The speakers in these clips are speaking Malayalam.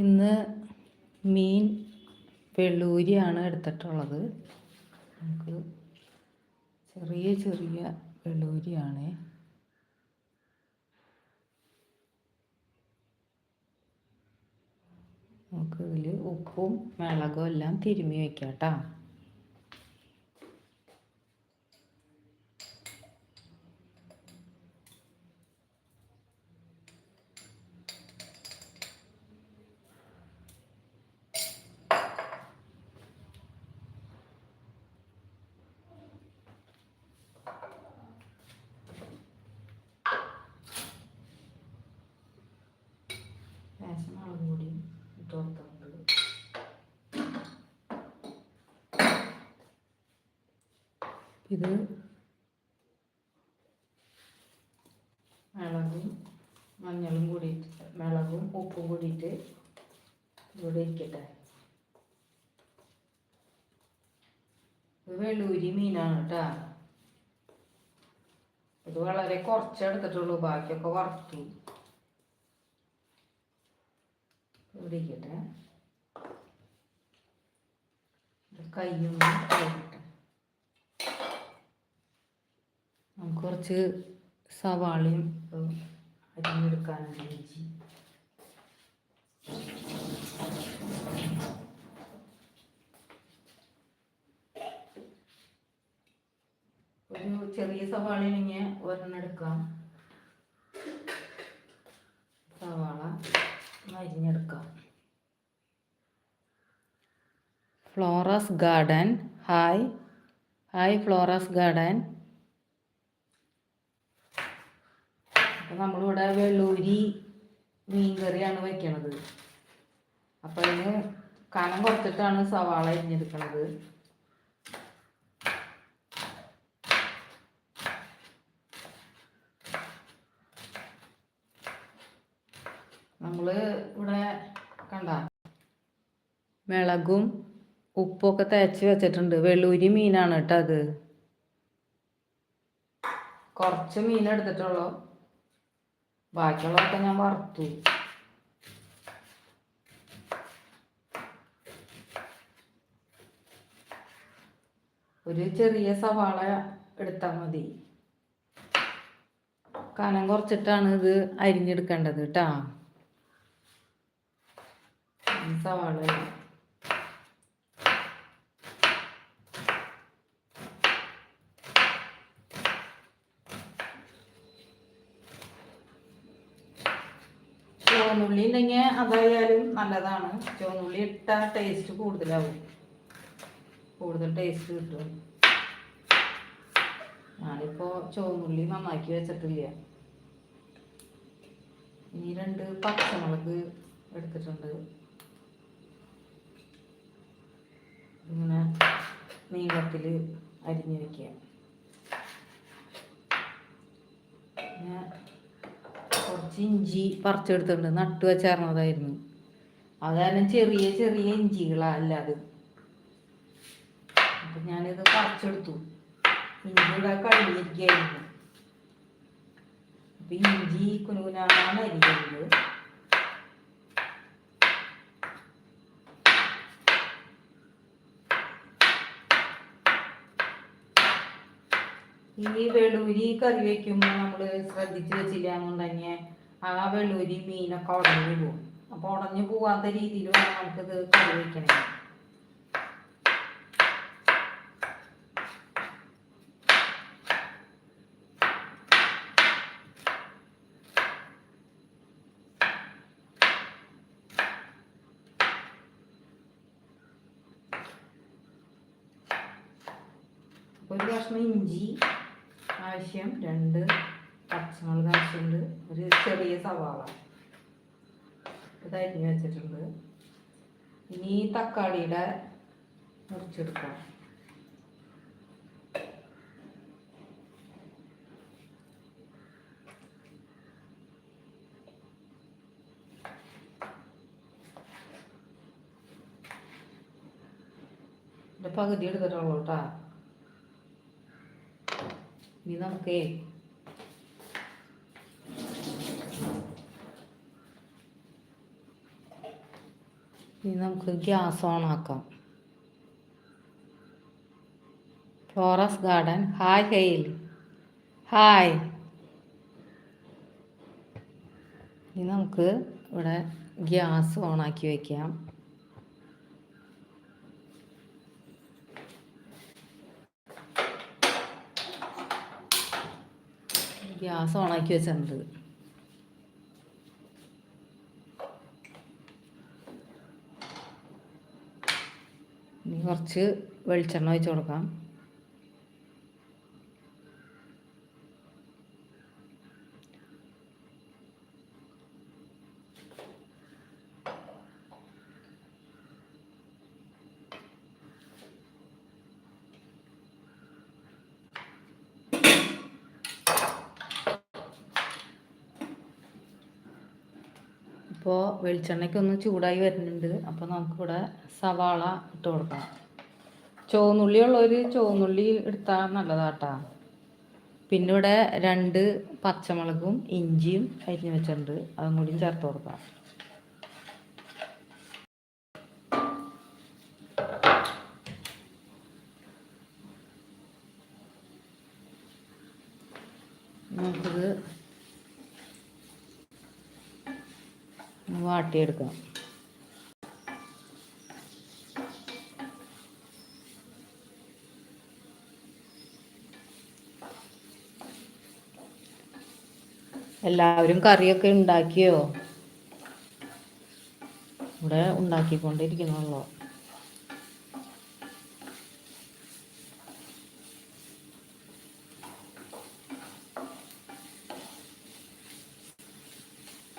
ഇന്ന് മീൻ വെള്ളൂരിയാണ് എടുത്തിട്ടുള്ളത്. നമുക്ക് ചെറിയ ചെറിയ വെള്ളൂരിയാണ്. നമുക്ക് ഇതിൽ ഉപ്പും മുളകും എല്ലാം തിരുമ്മി വെക്കാം കേട്ടോ ലേശം മുളക് പൊടി ഇട്ട് കൊടുക്കുന്നുണ്ട് ഇത് മുളകും മഞ്ഞളും കൂടിയിട്ട് മുളകും ഉപ്പും കൂടിയിട്ട് ഇവിടെ ഇരിക്കട്ടെ. ഇത് വെള്ളൂരി മീനാണ് കേട്ടോ. ഇത് വളരെ കുറച്ചേ എടുത്തിട്ടുള്ളൂ ബാക്കിയൊക്കെ വറുത്തു. ഇവിടെ ഇരിക്കട്ടെ. കയ്യും. നമുക്ക് കുറച്ച് സവാളയും അരിഞ്ഞെടുക്കാനുണ്ട് ഇഞ്ചി. ഒരു ചെറിയ സവാളയാണെങ്കിൽ ഒരെണ്ണം എടുക്കാം സവാള അരിഞ്ഞെടുക്കാം. Flora's garden. Hi. Hi Flora's garden. അപ്പം നമ്മളിവിടെ വെള്ളൂരി മീൻ കറിയാണ് വയ്ക്കണത് അപ്പം അതിന് കനം കുറച്ചിട്ടാണ് സവാള അരിഞ്ഞെടുക്കണത്. നമ്മൾ ഇവിടെ കണ്ട? മിളകും ഉപ്പൊക്കെ തേച്ച് വെച്ചിട്ടുണ്ട്. വെള്ളൂരി മീനാണ് കേട്ടോ അത്. കുറച്ച് മീൻ എടുത്തിട്ടുള്ളൂ ബാക്കിയുള്ളതൊക്കെ ഞാൻ വറുത്തു. ഒരു ചെറിയ സവാള എടുത്താൽ മതി. കനം കുറച്ചിട്ടാണ് ഇത് അരിഞ്ഞെടുക്കേണ്ടത് കേട്ടാ സവാള ചുവന്നുള്ളി ഉണ്ടെങ്കിൽ അതായാലും നല്ലതാണ്. ചുവന്നുള്ളി ഇട്ടാൽ ടേസ്റ്റ് കൂടുതലാവും. കൂടുതൽ ടേസ്റ്റ് കിട്ടും. ഞാനിപ്പോൾ ചുവന്നുള്ളി നന്നാക്കി വെച്ചിട്ടില്ല. ഇനി രണ്ട് പച്ചമുളക് എടുത്തിട്ടുണ്ട്. ഇങ്ങനെ നീളത്തിൽ അരിഞ്ഞു കുറച്ച് ഇഞ്ചി പറിച്ചെടുത്തിട്ടുണ്ട്. നട്ടു വെച്ചേർന്നതായിരുന്നു. അതാണ് ചെറിയ ചെറിയ ഇഞ്ചികളാ അല്ലാതെ. അപ്പം ഞാനിത് പറിച്ചെടുത്തു. ഇഞ്ചി ഇവിടെ കഴിഞ്ഞിരിക്കുകയായിരുന്നു അപ്പം ഇഞ്ചി കുനുകുനാണ് അരിയുന്നത് ഈ വെളൂരി കറി വെക്കുമ്പോൾ നമ്മൾ ശ്രദ്ധിച്ച് വെച്ചില്ല? എന്നുണ്ടെങ്കിൽ ആ വെളൂരി മീനൊക്കെ ഉടഞ്ഞു പോകും അപ്പോൾ ഉടഞ്ഞു പോവാത്ത രീതിയിൽ വേണം നമുക്കിത് കറി വെക്കണേ. ഒരു കഷ്ണം ഇഞ്ചി ആവശ്യം രണ്ട് പച്ചമുളക് ആവശ്യമുണ്ട് ഒരു ചെറിയ സവാള. ഇത് അരിഞ്ഞ് വെച്ചിട്ടുണ്ട്. ഇനി തക്കാളിയുടെ മുറിച്ചെടുക്കാം. പകുതി എടുത്തിട്ടുള്ളൂ കേട്ടോ. ഇനി നമുക്കേ ഇനി നമുക്ക് ഗ്യാസ് ഓൺ ആക്കാം. Flora's garden. Hi hail. Hi. ഇനി നമുക്ക് ഇവിടെ ഗ്യാസ് ഓണാക്കി വയ്ക്കാം ഗ്യാസ് ഓണാക്കി വെച്ചിട്ടുണ്ട്. ഇനി കുറച്ച് വെളിച്ചെണ്ണ ഒഴിച്ച് കൊടുക്കാം. ഇപ്പോൾ വെളിച്ചെണ്ണയ്ക്ക് ഒന്ന് ചൂടായി വരുന്നുണ്ട്. അപ്പോൾ നമുക്കിവിടെ സവാള ഇട്ട് കൊടുക്കാം. ചുവന്നുള്ളി ഉള്ളവർ ചുവന്നുള്ളി എടുത്താൽ നല്ലതാട്ടാ. പിന്നെ ഇവിടെ രണ്ട് പച്ചമുളകും ഇഞ്ചിയും അരിഞ്ഞു വെച്ചിട്ടുണ്ട്. അതും കൂടി ചേർത്ത് കൊടുക്കാം നമുക്കിത് വാട്ടിയെടുക്കാം എല്ലാവരും കറിയൊക്കെ ഉണ്ടാക്കിയോ? ഇവിടെ ഉണ്ടാക്കിക്കൊണ്ടിരിക്കുന്നുള്ളൂ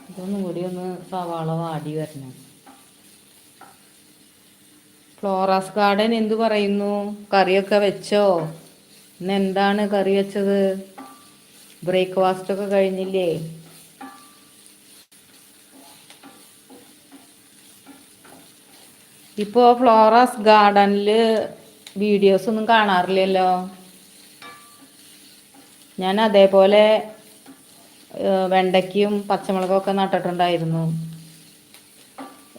ഇതൊന്നും കൂടി ഒന്ന് സവാള വാടി വരണം. ഫ്ലോറാസ് ഗാർഡൻ എന്തു പറയുന്നു? കറിയൊക്കെ വെച്ചോ? ഇന്ന് എന്താണ് കറി വെച്ചത്? ബ്രേക്ക്ഫാസ്റ്റ് ഒക്കെ കഴിഞ്ഞില്ലേ? ഇപ്പോൾ ഫ്ലോറാസ് ഗാർഡനിൽ വീഡിയോസ് ഒന്നും കാണാറില്ലല്ലോ? ഞാൻ അതേപോലെ വെണ്ടയ്ക്കും പച്ചമുളകൊക്കെ നട്ടിട്ടുണ്ടായിരുന്നു.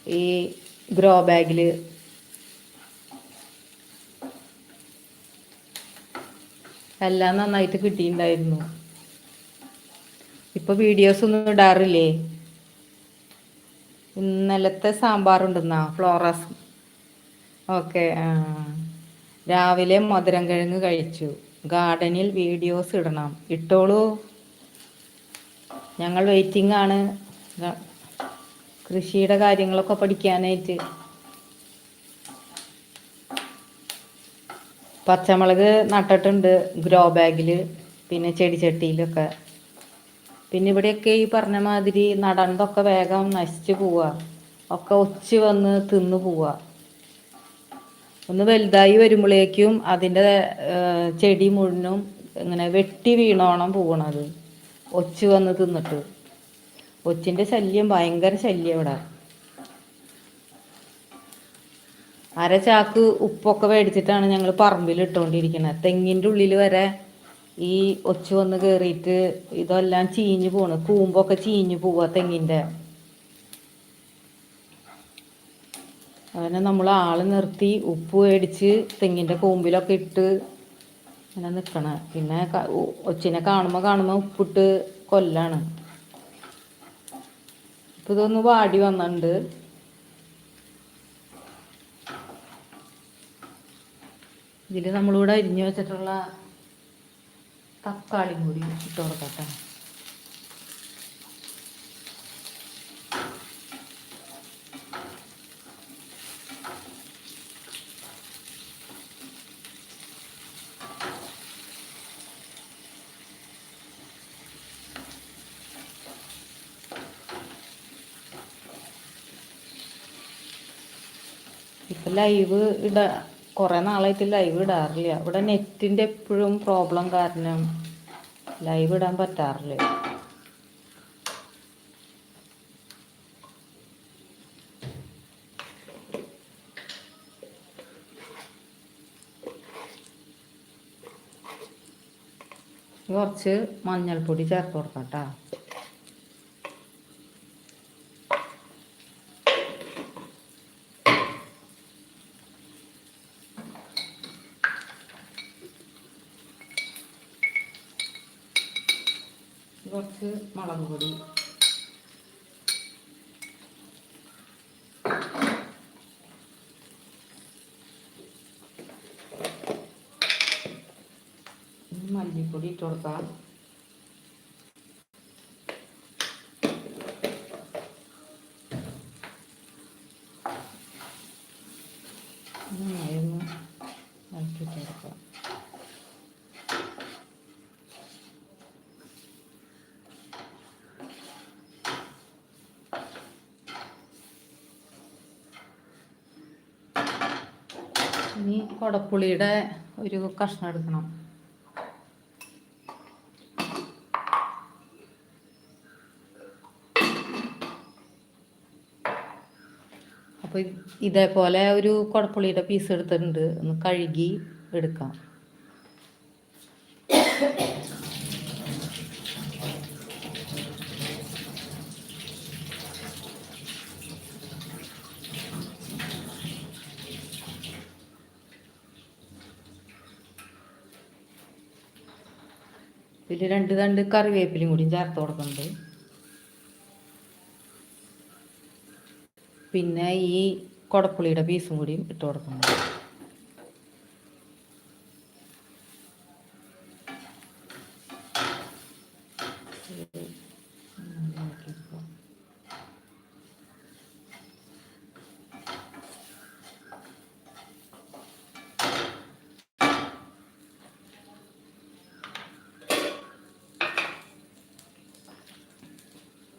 ഈ ഗ്രോ ബാഗിൽ എല്ലാം നന്നായിട്ട് കിട്ടിയിട്ടുണ്ടായിരുന്നു. ഇപ്പൊ വീഡിയോസ് ഒന്നും ഇടാറില്ലേ? ഇന്നലത്തെ സാമ്പാറുണ്ടെന്നാ ഫ്ലോറസ്. ഓക്കെ രാവിലെ മധുരം കിഴങ്ങ് കഴിച്ചു. ഗാർഡനിൽ വീഡിയോസ് ഇടണം. ഇട്ടോളൂ. ഞങ്ങൾ വെയിറ്റിംഗ് ആണ്. കൃഷിയുടെ കാര്യങ്ങളൊക്കെ പഠിക്കാനായിട്ട്. പച്ചമുളക് നട്ടിട്ടുണ്ട് ഗ്രോ ബാഗിൽ പിന്നെ ചെടിച്ചട്ടിയിലൊക്കെ. പിന്നെ ഇവിടെയൊക്കെ ഈ പറഞ്ഞ മാതിരി നടണ്ടൊക്കെ വേഗം നശിച്ചു പോവുക ഒക്കെ ഒച്ച് വന്ന് തിന്നു പോവുക ഒന്ന് വലുതായി വരുമ്പോഴേക്കും അതിന്റെ ചെടി മുഴുവനും ഇങ്ങനെ വെട്ടി വീണോണം പോകണത് ഒച്ച് വന്ന് തിന്നിട്ട്. ഒച്ചിന്റെ ശല്യം ഭയങ്കര ശല്യം ഇവിടെ. അര ചാക്ക് ഉപ്പൊക്കെ മേടിച്ചിട്ടാണ് ഞങ്ങൾ പറമ്പിൽ ഇട്ടുകൊണ്ടിരിക്കുന്നത് തെങ്ങിന്റെ ഉള്ളിൽ വരെ ഈ ഒച്ച് വന്ന് കയറിയിട്ട് ഇതെല്ലാം ചീഞ്ഞു പോണ്. കൂമ്പൊക്കെ ചീഞ്ഞു പോവുക തെങ്ങിന്റെ അങ്ങനെ നമ്മൾ ആൾ നിർത്തി ഉപ്പ് മേടിച്ച് തെങ്ങിന്റെ കൂമ്പിലൊക്കെ ഇട്ട് അങ്ങനെ നിൽക്കണം പിന്നെ ഒച്ചിനെ കാണുമ്പോൾ കാണുമ്പോൾ ഉപ്പിട്ട് കൊല്ലാണ്. ഇപ്പം ഇതൊന്ന് വാടി വന്നിട്ടുണ്ട്. ഇതിൽ നമ്മളിവിടെ അരിഞ്ഞു വെച്ചിട്ടുള്ള തക്കാളി കൂടി ഇട്ട് കൊടുക്കട്ടെ ഇപ്പം ലൈവ് ഇട കുറേ നാളായിട്ട് ലൈവ് ഇടാറില്ല. ഇവിടെ നെറ്റിന്റെ എപ്പോഴും പ്രോബ്ലം കാരണം ലൈവ് ഇടാൻ പറ്റാറില്ല. കുറച്ച് മഞ്ഞൾപ്പൊടി ചേർത്ത് കൊടുക്കാം കേട്ടോ കുറച്ച് മുളക് പൊടി. മല്ലിപ്പൊടി ഇട്ട് കൊടുക്കാം നന്നായി ഒന്ന് ഇളക്കിയിട്ട് കൊടുക്കാം ഇനി കുടപ്പുളിയുടെ ഒരു കഷ്ണം എടുക്കണം. അപ്പോൾ ഇതേപോലെ ഒരു കുടപ്പുളിയുടെ പീസ് എടുത്തിട്ടുണ്ട്. ഒന്ന് കഴുകി എടുക്കാം. ഇതിൽ രണ്ട് തണ്ട് കറിവേപ്പിലയും കൂടി ചേർത്ത് കൊടുക്കുന്നുണ്ട്. പിന്നെ ഈ കുടപ്പുളിയുടെ പീസും കൂടിയും ഇട്ട് കൊടുക്കുന്നുണ്ട്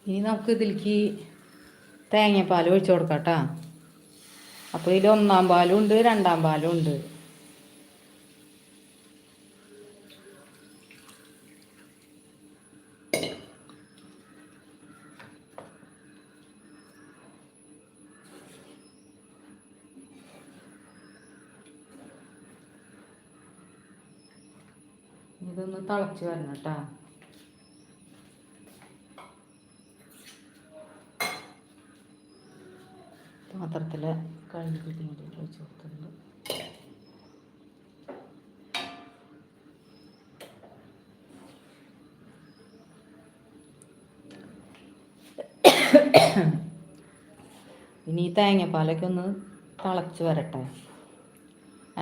ഇനി നമുക്ക് ഇതിലേക്ക് തേങ്ങാപ്പാൽ ഒഴിച്ചു കൊടുക്കാം കേട്ടോ. അപ്പോൾ ഇതിൽ ഒന്നാം പാലും ഉണ്ട് രണ്ടാം പാലും ഉണ്ട്. ഇതൊന്ന് തിളച്ച് വരണം കേട്ടോ. പാത്രത്തിൽ കഴുകിയിട്ട് ഇങ്ങോട്ട് ഒഴിച്ച് കൊടുത്തിട്ടുണ്ട്. ഇനി ഈ തേങ്ങാപ്പാലൊക്കെ ഒന്ന് തിളച്ച് വരട്ടെ.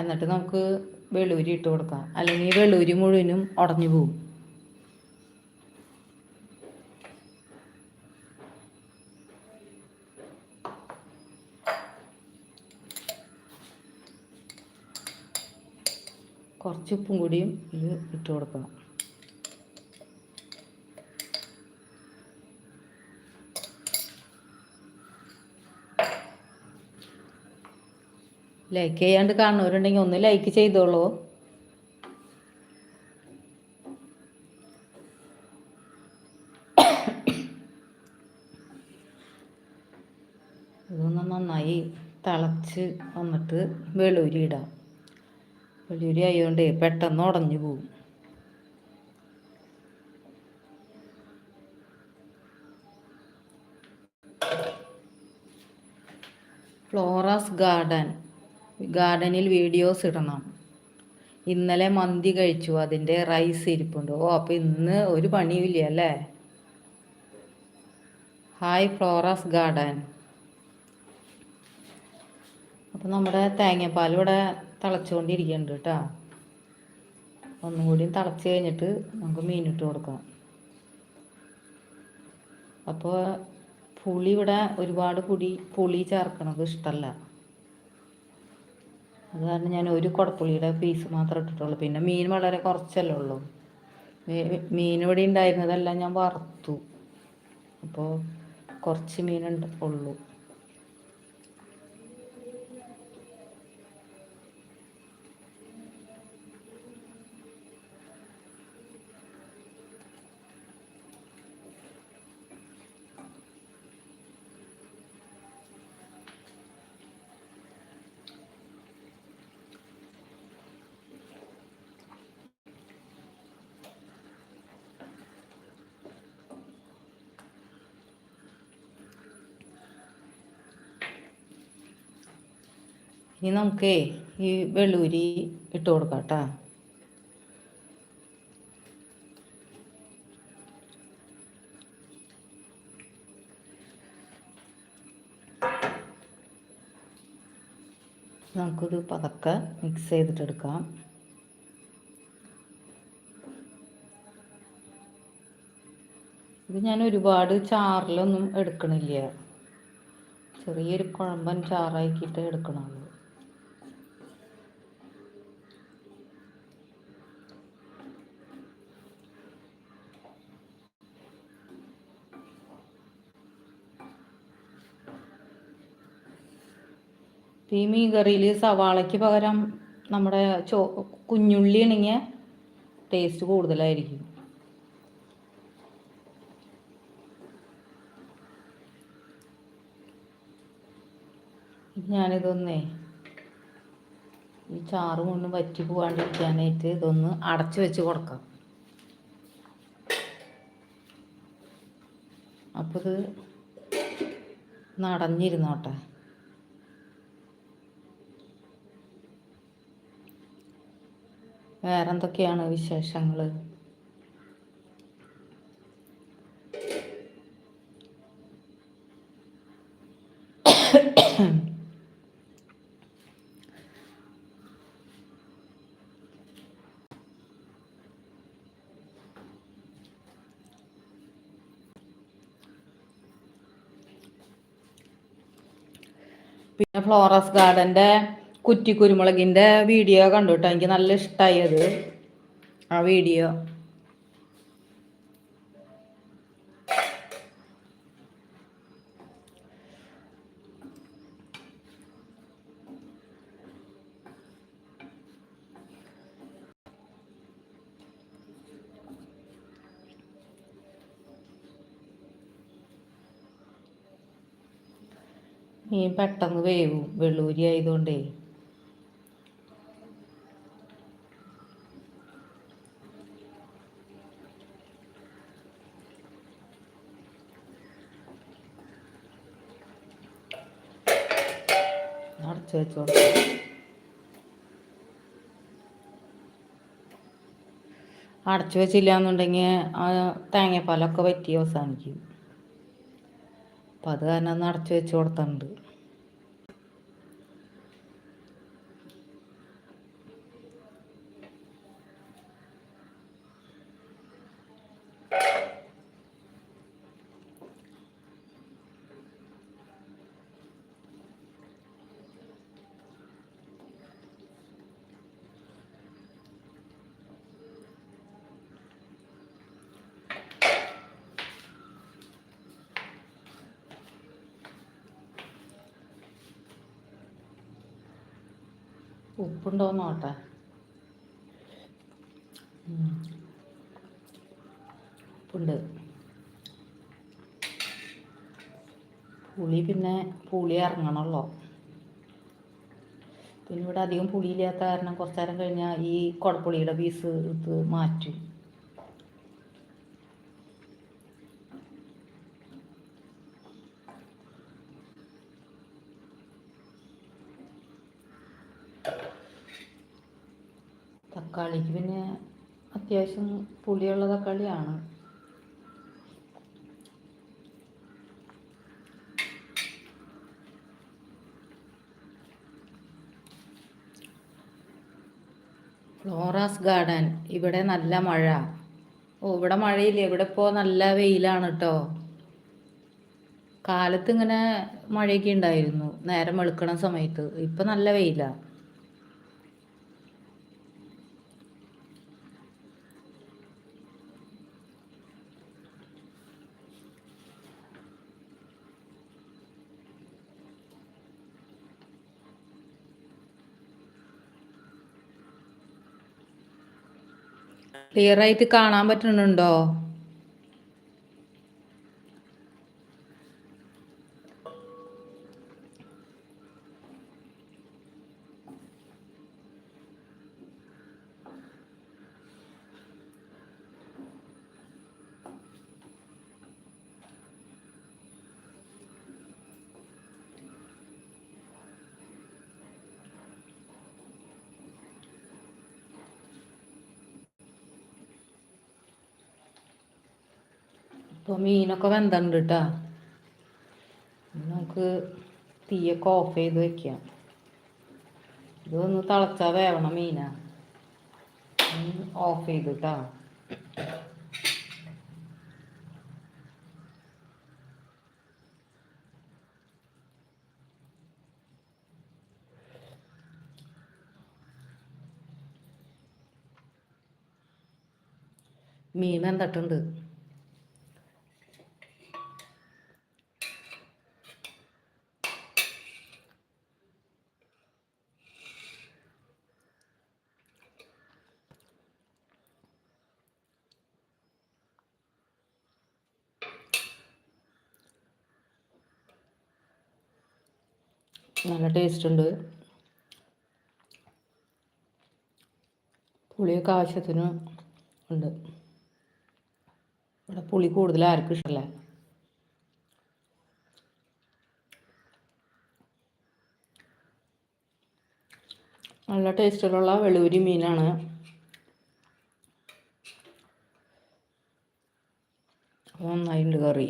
എന്നിട്ട് നമുക്ക് വെളൂരി ഇട്ട് കൊടുക്കാം. അല്ലെങ്കിൽ വെളൂരി മുഴുവനും ഉടഞ്ഞു പോകും കുറച്ച് ഉപ്പും കൂടിയും ഇത് ഇട്ട് കൊടുക്കണം. ലൈക്ക് ചെയ്യാണ്ട് കാണുന്നവരുണ്ടെങ്കിൽ ഒന്ന് ലൈക്ക് ചെയ്തോളൂ. ഇതൊന്ന് നന്നായി തിളച്ച് വന്നിട്ട് വെളൂരി ഇടാം ആയതുകൊണ്ട് പെട്ടെന്ന് ഉടഞ്ഞു പോകും ഫ്ലോറാസ് ഗാർഡൻ. ഗാർഡനിൽ വീഡിയോസ് ഇടണം. ഇന്നലെ മന്തി കഴിച്ചു അതിന്റെ റൈസ് ഇരിപ്പുണ്ട്. ഓ അപ്പോൾ ഇന്ന് ഒരു പണിയുമില്ല അല്ലേ? Hi Flora's garden. അപ്പോൾ നമ്മുടെ തേങ്ങാപ്പാൽ ഇവിടെ തിളച്ചുകൊണ്ടിരിക്കുന്നുണ്ട് കേട്ടോ. ഒന്നും കൂടി തിളച്ച് കഴിഞ്ഞിട്ട് നമുക്ക് മീനിട്ട് കൊടുക്കാം. അപ്പോൾ പുളി ഇവിടെ ഒരുപാട് പുളി പുളി ചേർക്കണത് ഇഷ്ടമല്ല അത് കാരണം ഞാൻ ഒരു കുടപ്പുളിയുടെ പീസ് മാത്രം ഇട്ടിട്ടുള്ളൂ. പിന്നെ മീൻ വളരെ കുറച്ചല്ലേ ഉള്ളൂ. മീൻ ഇവിടെ ഉണ്ടായിരുന്നതെല്ലാം ഞാൻ വറുത്തു. അപ്പോൾ കുറച്ച് മീനുണ്ട് ഉള്ളൂ. ഇനി നമുക്കേ ഈ വെള്ളൂരി ഇട്ട് കൊടുക്കാം കേട്ടോ നമുക്കൊരു പതക്ക മിക്സ് ചെയ്തിട്ടെടുക്കാം. ഇത് ഞാൻ ഒരുപാട് ചാറിലൊന്നും എടുക്കണില്ല. ചെറിയൊരു കുഴമ്പൻ ചാറാക്കിയിട്ട് എടുക്കണമെന്ന് ഈ മീൻ കറിയിൽ സവാളയ്ക്ക് പകരം നമ്മുടെ ചോ കുഞ്ഞുള്ളി ഇണങ്ങിയ ടേസ്റ്റ് കൂടുതലായിരിക്കും. ഞാനിതൊന്നേ ഈ ചാറ് കൊണ്ട് വറ്റി പോകാണ്ടിരിക്കാനായിട്ട് ഇതൊന്ന് അടച്ചു വെച്ച് കൊടുക്കാം. അപ്പോൾ ഇത് നടഞ്ഞിരുന്നോട്ടെ വേറെന്തൊക്കെയാണ് വിശേഷങ്ങൾ പിന്നെ ഫ്ലോറസ് ഗാർഡന്റെ കുറ്റി കുരുമുളകിന്റെ വീഡിയോ കണ്ടു എനിക്ക് നല്ല ഇഷ്ടമായി അത്. ആ വീഡിയോ. മീൻ പെട്ടെന്ന് വേവും. വെള്ളൂരി ആയതുകൊണ്ടേ. അടച്ചു വെച്ചോളൂ അടച്ചു വെച്ചില്ല എന്നുണ്ടെങ്കിൽ തേങ്ങാപ്പാലൊക്കെ വറ്റി അവസാനിക്കും. അപ്പം അത് കാരണം അടച്ചു വെച്ച് കൊടുത്തിട്ടുണ്ട്. ഉപ്പുണ്ടോ നോട്ടെ ഉപ്പുണ്ട്. പുളി പിന്നെ പുളി ഇറങ്ങണമല്ലോ പിന്നെ ഇവിടെ അധികം പുളിയില്ലാത്ത കാരണം കുറച്ച് നേരം കഴിഞ്ഞാൽ ഈ കുടപ്പുളിയുടെ പീസ് എടുത്ത് മാറ്റും. തക്കാളിക്ക് പിന്നെ അത്യാവശ്യം പുളിയുള്ള തക്കാളിയാണ്. ഫ്ലോറാസ് ഗാർഡൻ ഇവിടെ നല്ല മഴ. ഓ ഇവിടെ മഴയില്ല? ഇവിടെ ഇപ്പോൾ നല്ല വെയിലാണ് കേട്ടോ കാലത്ത് ഇങ്ങനെ മഴയൊക്കെ ഉണ്ടായിരുന്നു. നേരം വെളുക്കണ സമയത്ത്. ഇപ്പം നല്ല വെയിലാണ് ക്ലിയർ ആയിട്ട് കാണാൻ പറ്റുന്നുണ്ടോ ഇപ്പോൾ മീനൊക്കെ വെന്തുണ്ട് കേട്ടോ നമുക്ക് തീയൊക്കെ ഓഫ് ചെയ്ത് വെക്കാം. ഇതൊന്ന് തിളച്ചാൽ വേവണം മീനാ. ഓഫ് ചെയ്തിട്ടാ. മീൻ വെന്തിട്ടുണ്ട്. നല്ല ടേസ്റ്റ് ഉണ്ട്. പുളിയൊക്കെ ആവശ്യത്തിന് ഉണ്ട്. ഇവിടെ പുളി കൂടുതൽ ആർക്കും ഇഷ്ടമല്ല. നല്ല ടേസ്റ്റിലുള്ള വെളൂരി മീനാണ്. നന്നായിട്ടുണ്ട് കറി.